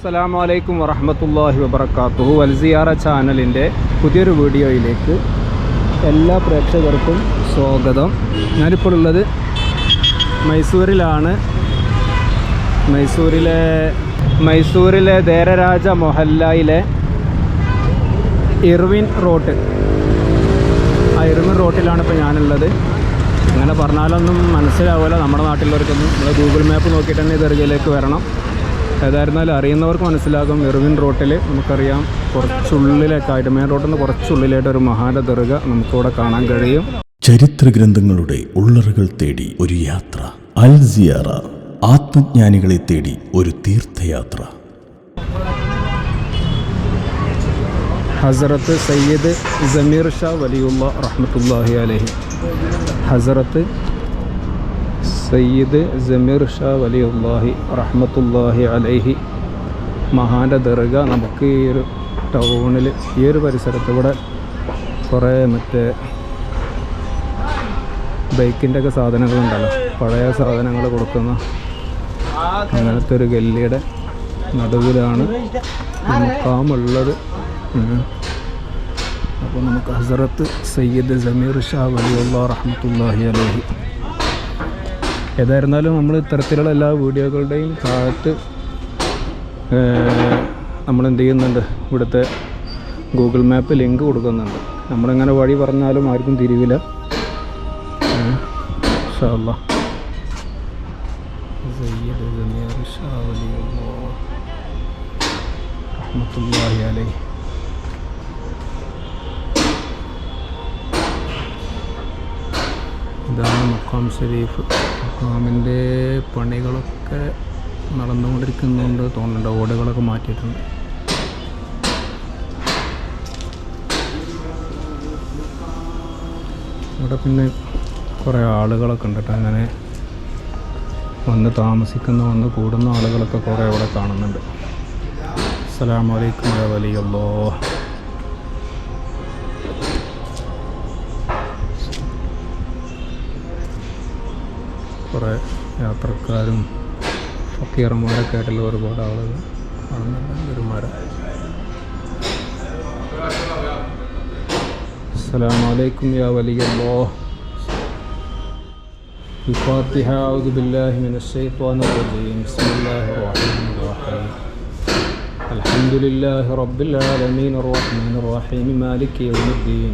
അസ്സലാമു അലൈക്കും വറഹമത്തല്ലാഹി വബർക്കാത്തുഹു വൽസിയാറ ചാനലിന്റെ പുതിയൊരു വീഡിയോയിലേക്ക് എല്ലാ പ്രേക്ഷകർക്കും സ്വാഗതം. ഞാനിപ്പോൾ ഉള്ളത് മൈസൂരിലാണ്. മൈസൂരിലെ മൈസൂരിലെ ദേരരാജ മൊഹല്ലയിലെ ഇർവിൻ റോട്ട്. ആ ഇർവിൻ റോട്ടിലാണ് ഇപ്പോൾ ഞാനുള്ളത്. അങ്ങനെ പറഞ്ഞാലൊന്നും മനസ്സിലാവില്ല. നമ്മുടെ നാട്ടിലുള്ളവർക്കൊന്നും. നമ്മൾ ഗൂഗിൾ മാപ്പ് നോക്കിയിട്ട് തന്നെ ഈ ദർഗയിലേക്ക് വരണം. ഏതായിരുന്നാലും അറിയുന്നവർക്ക് മനസ്സിലാകും ഇർവിൻ റോട്ടിൽ നമുക്കറിയാം കുറച്ചുള്ളിലേക്കായിട്ട് മെയിൻ റോട്ടിൽ നിന്ന് കുറച്ചുള്ളിലായിട്ട് ഒരു മഹാന്റെ ദർഗ നമുക്കിവിടെ കാണാൻ കഴിയും. ചരിത്ര ഗ്രന്ഥങ്ങളുടെ ഉള്ളറുകൾ തേടി ഒരു യാത്ര അൽ സിയാറ ആത്മജ്ഞാനികളെ തേടി ഒരു തീർത്ഥയാത്ര. ഹസരത്ത് സയ്യിദ് ജമീർ ഷാ വലിയുള്ള റഹ്മത്തുല്ലാഹി അലഹി. ഹസരത്ത് സയ്യിദ് ജമീർ ഷാ വലി വലിയുല്ലാഹി റഹ്മത്തുല്ലാഹി അലൈഹി. മഹാന്റെ ദർഗ നമുക്ക് ഈ ഒരു ടൗണിൽ ഈ ഒരു പരിസരത്ത് ഇവിടെ കുറേ മറ്റേ ബൈക്കിന്റെ ഒക്കെ സാധനങ്ങളുണ്ടല്ലോ. പഴയ സാധനങ്ങൾ കൊടുക്കുന്ന അങ്ങനത്തെ ഒരു ഗല്ലിയുടെ നടുവിലാണ് മുക്കാമുള്ളത്. അപ്പോൾ നമുക്ക് ഹസറത്ത് സയ്യിദ് ജമീർ ഷാ വലിയുള്ള റഹ്മത്തുല്ലാഹി അലൈഹി. ഏതായിരുന്നാലും നമ്മൾ ഇത്തരത്തിലുള്ള എല്ലാ വീഡിയോകളുടെയും ഭാഗത്ത് നമ്മൾ എന്ത് ചെയ്യുന്നുണ്ട്? ഇവിടുത്തെ ഗൂഗിൾ മാപ്പ് ലിങ്ക് കൊടുക്കുന്നുണ്ട്. നമ്മളിങ്ങനെ വഴി പറഞ്ഞാലും ആർക്കും തിരിവില്ല. ഇതാണ് മുക്കാം ഷരീഫ്. മക്കാമിന്റെ പണികളൊക്കെ നടന്നുകൊണ്ടിരിക്കുന്നുണ്ട്. തോന്നുന്നുണ്ട് ഓടുകളൊക്കെ മാറ്റിയിട്ടുണ്ട്. ഇവിടെ പിന്നെ കുറേ ആളുകളൊക്കെ ഉണ്ട് കേട്ടോ. അങ്ങനെ വന്ന് താമസിക്കുന്ന വന്ന് കൂടുന്ന ആളുകളൊക്കെ കുറേ ഇവിടെ കാണുന്നുണ്ട്. അസ്സലാമലൈക്കും വലിയല്ലോ. കുറേ യാത്രക്കാരും ഫക്കീറന്മാരൊക്കെ ആയിട്ടുള്ള ഒരുപാട് ആളുകൾ കാണുന്നുണ്ട് ഒരു മരം السلام عليكم يا ولي الله الفاتحة أعوذ بالله من الشيطان الرجيم بسم الله الرحمن الرحيم الحمد لله رب العالمين الرحمن الرحيم مالك يوم الدين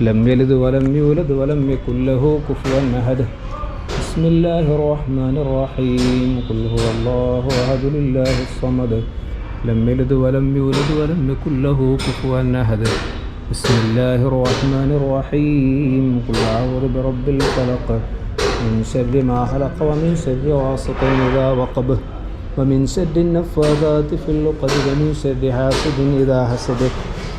لم يلد ولم يولد ولم يكن له كفوا أحد. بسم الله الرحمن الرحيم. قل هو الله أحد لله الصمد. لم يلد ولم يولد ولم يكن له كفوا أحد. بسم الله الرحمن الرحيم. قل أعوذ برب الفلق. من شر ما خلق ومن شر غاسق إذا وقب. ومن شر النفاذات في العقد ومن شر حاسد إذا حسد.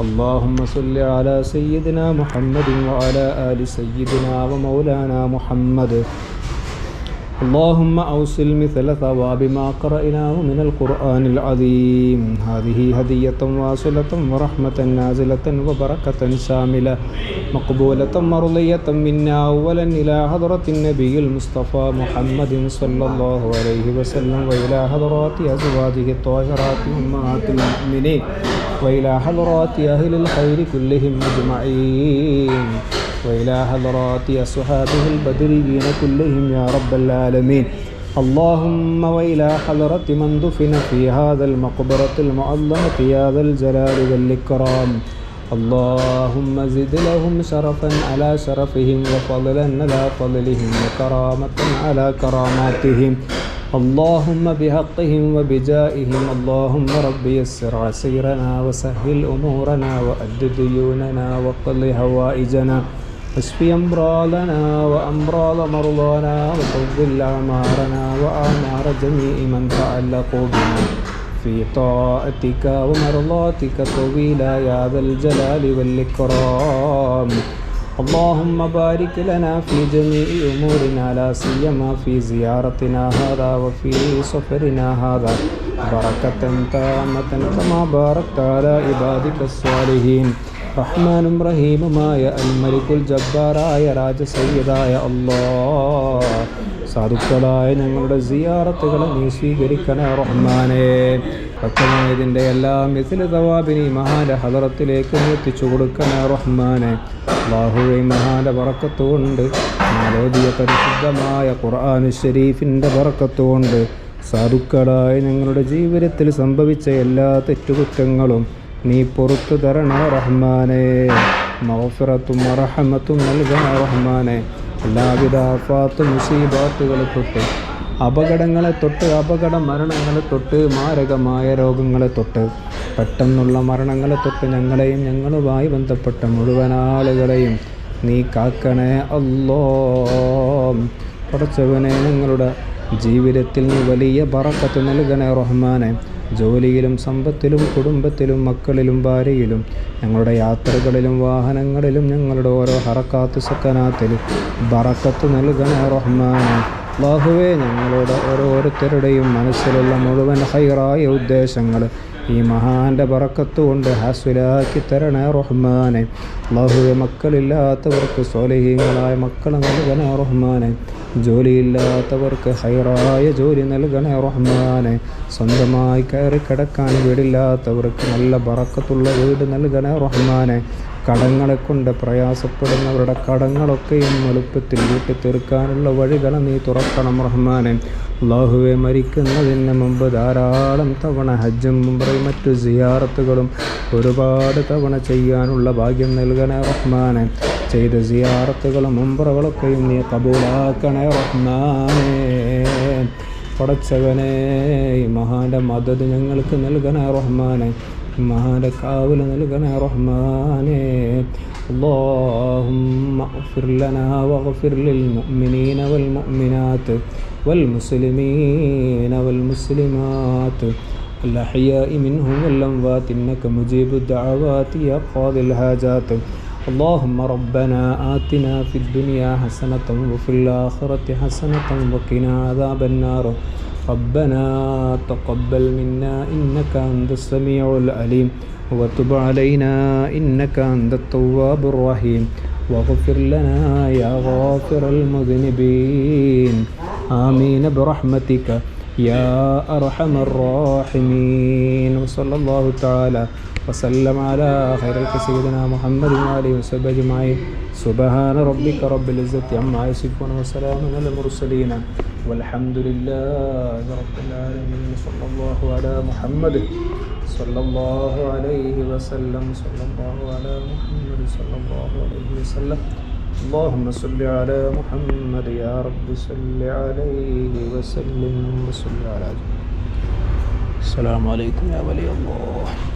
اللهم صل على سيدنا محمد وعلى آل سيدنا ومولانا محمد اللهم أوصل مثل ثواب ما قرأناه من القرآن العظيم. هذه هدية واصلة ورحمة نازلة وبركة شاملة. مقبولة مرضية منا أولا إلى حضرة النبي المصطفى محمد صلى الله عليه وسلم وإلى حضرات أزواجه الطاهرات أمهات المؤمنين وإلى حضرات أهل الخير كلهم أجمعين. وإلى حضرات أصحابه البدريين كلهم يا رب العالمين اللهم وإلى حضرة من دفن في هذا المقبرة المعظمة يا ذا الجلال والإكرام اللهم زد لهم شرفا على شرفهم وفضلا على فضلهم وكرامة على كراماتهم اللهم بحقهم وبجائهم اللهم رب يسر عسيرنا وسهل أمورنا وأد ديوننا وقل هوائجنا واشف أمراضنا وأمراض مرضانا وطول أعمارنا وأعمار جميع من تعلقوا بنا. في طاعتك ومرضاتك طويلا يا ذا الجلال والإكرام. اللهم بارك لنا في جميع أمورنا لا سيما في زيارتنا هذا وفي سفرنا هذا. بركة تامة كما باركت على عبادك الصالحين. റഹ്മാനും റഹീമുമായ അൽ മലിക്കുൽ ജബ്ബാറായ രാജസയ്യദായ അല്ലാ സാധുക്കളായ ഞങ്ങളുടെ സിയാറത്തുകളെ നീ സ്വീകരിക്കണേ റഹ്മാനെ. ഭക്തമായതിന്റെ എല്ലാ മിസിൽ തവാബിനി മഹാന്റെ ഹദറത്തിലേക്ക് എത്തിച്ചു കൊടുക്കണേ റഹ്മാനെ. ബാഹുഴി മഹാന്റെ വറക്കത്തുകൊണ്ട് നാലോദിയ പരിശുദ്ധമായ ഖുർആൻ ഷരീഫിന്റെ വറക്കത്തുകൊണ്ട് സാധുക്കളായ ഞങ്ങളുടെ ജീവിതത്തിൽ സംഭവിച്ച എല്ലാ തെറ്റുകുറ്റങ്ങളും നീ പുറത്തു തരണ റഹ്മാനെ. മൗഫിറത്തും റഹമത്തും നൽകണ റഹ്മാനെ. എല്ലാവിധ ആഫാത്തും മുസീബാത്തുകളെ തൊട്ട് അപകടങ്ങളെ തൊട്ട് അപകട മരണങ്ങളെ തൊട്ട് മാരകമായ രോഗങ്ങളെ തൊട്ട് പെട്ടെന്നുള്ള മരണങ്ങളെ തൊട്ട് ഞങ്ങളെയും ഞങ്ങളുമായി ബന്ധപ്പെട്ട മുഴുവൻ ആളുകളെയും നീ കാക്കണേ അല്ലോ പടച്ചവനെ ഞങ്ങളുടെ ജീവിതത്തിൽ വലിയ ബറക്കത്ത് നൽകണേ റഹ്മാനെ. ജോലിയിലും സമ്പത്തിലും കുടുംബത്തിലും മക്കളിലും ഭാര്യയിലും ഞങ്ങളുടെ യാത്രകളിലും വാഹനങ്ങളിലും ഞങ്ങളുടെ ഓരോ ഹറക്കാത്ത് സക്കനാത്തിലും ബറക്കത്ത് നൽകണേ റഹ്മാനെ. അള്ളാഹുവേ ഞങ്ങളുടെ ഓരോരുത്തരുടെയും മനസ്സിലുള്ള മുഴുവൻ ഹൈറായ ഉദ്ദേശങ്ങൾ ഈ മഹാന്റെ ബറക്കത്ത് കൊണ്ട് ഹാസുലാക്കി തരണേ റഹ്മാനെ. അള്ളാഹുവെ മക്കളില്ലാത്തവർക്ക് സ്വലഹീങ്ങളായ മക്കളെ നൽകണേ റഹ്മാനെ. ജോലിയില്ലാത്തവർക്ക് ഹൈറായ ജോലി നൽകണേ റഹ്മാനെ. സ്വന്തമായി കയറി കിടക്കാൻ വീടില്ലാത്തവർക്ക് നല്ല പറക്കത്തുള്ള വീട് നൽകണേ റഹ്മാനെ. കടങ്ങളെ കൊണ്ട് പ്രയാസപ്പെടുന്നവരുടെ കടങ്ങളൊക്കെയും എളുപ്പത്തിൽ വീട്ടി തീർക്കാനുള്ള വഴികൾ നീ തുറക്കണം റഹ്മാനെ. അള്ളാഹുവെ മരിക്കുന്നതിന് മുമ്പ് ധാരാളം തവണ ഹജ്ജും മുമ്പറയും മറ്റു സിയാറത്തുകളും ഒരുപാട് തവണ ചെയ്യാനുള്ള ഭാഗ്യം നൽകണേ റഹ്മാനെ. ചെയ്ത സിയാറത്തുകളും മുമ്പറകളൊക്കെയും നീ കബൂലാക്കണേ റഹ്മാനെ. പടച്ചവനെ മഹാന്റെ മദത് ഞങ്ങൾക്ക് നൽകണേ റഹ്മാനെ. മഹാന്റെ കാവൽ നൽകണേ റഹ്മാനെ اللهم اغفر لنا واغفر للمؤمنين والمؤمنات والمسلمين والمسلمات الأحياء منهم والأموات إنك مجيب الدعوات يا قاضي الحاجات اللهم ربنا آتنا في الدنيا حسنة وفي الآخرة حسنة وقنا عذاب النار. ربنا تقبل منا إنك أنت السميع العليم وتب علينا إنك أنت التواب الرحيم. واغفر لنا يا غافر المذنبين. آمين برحمتك يا أرحم الراحمين. وصلى الله تعالى وسلم على خير سيدنا محمد وآله وصحبه أجمعين سبحان ربك رب العزة عما يصفون وسلام على المرسلين والحمد لله رب العالمين صلى الله على محمد صلى الله عليه وسلم صلى الله على محمد صلى الله عليه وسلم اللهم صل على محمد يا رب صل عليه وسلم وصل على السلام عليكم يا ولي الله